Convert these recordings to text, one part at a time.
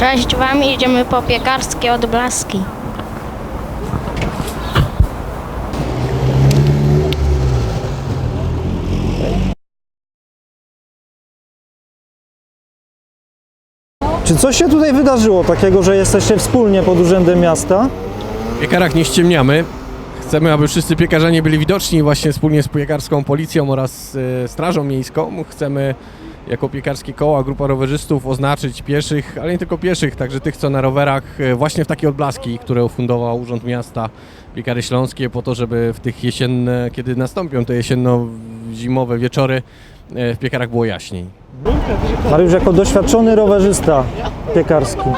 Cześć Wam, idziemy po piekarskie odblaski. Czy coś się tutaj wydarzyło takiego, że jesteście wspólnie pod Urzędem Miasta? W piekarach nie ściemniamy. Chcemy, aby wszyscy piekarze byli widoczni właśnie wspólnie z piekarską policją oraz e, strażą miejską. Chcemy jako piekarskie koła, grupa rowerzystów oznaczyć pieszych, ale nie tylko pieszych, także tych, co na rowerach, e, właśnie w takie odblaski, które ufundował Urząd Miasta Piekary Śląskie po to, żeby w tych jesienne, kiedy nastąpią te jesienno-zimowe wieczory, e, w piekarach było jaśniej. Mariusz, jako doświadczony rowerzysta piekarski,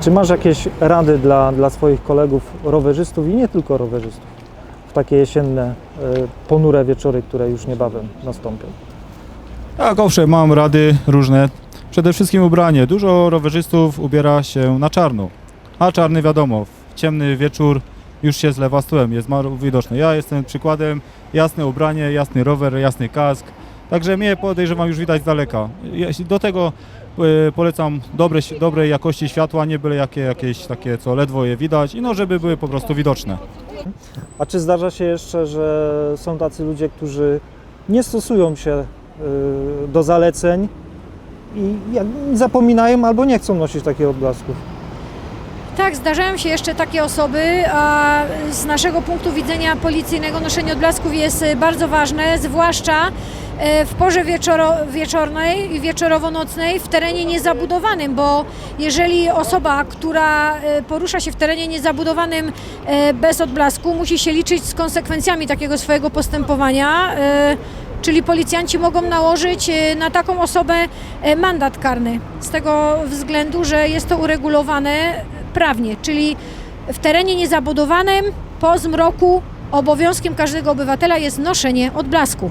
czy masz jakieś rady dla, dla swoich kolegów rowerzystów i nie tylko rowerzystów w takie jesienne, e, ponure wieczory, które już niebawem nastąpią? Tak, owszem, mam rady różne. Przede wszystkim ubranie. Dużo rowerzystów ubiera się na czarno. A czarny wiadomo, w ciemny wieczór już się zlewa z tyłem, jest widoczny. Ja jestem przykładem, jasne ubranie, jasny rower, jasny kask. Także mnie podejrzewam już widać z daleka. Do tego e, polecam dobre, dobrej jakości światła, nie byle jakie, jakieś takie, co ledwo je widać, i no żeby były po prostu widoczne. A czy zdarza się jeszcze, że są tacy ludzie, którzy nie stosują się do zaleceń i zapominają albo nie chcą nosić takich odblasków? Tak, zdarzają się jeszcze takie osoby, a z naszego punktu widzenia policyjnego noszenie odblasków jest e, bardzo ważne, zwłaszcza e, w porze wieczoro, wieczornej i wieczorowo-nocnej w terenie niezabudowanym, bo jeżeli osoba, która porusza się w terenie niezabudowanym bez odblasku, musi się liczyć z konsekwencjami takiego swojego postępowania, Czyli policjanci mogą nałożyć e, na taką osobę e, mandat karny z tego względu, że jest to uregulowane prawnie, czyli w terenie niezabudowanym po zmroku obowiązkiem każdego obywatela jest noszenie odblasku.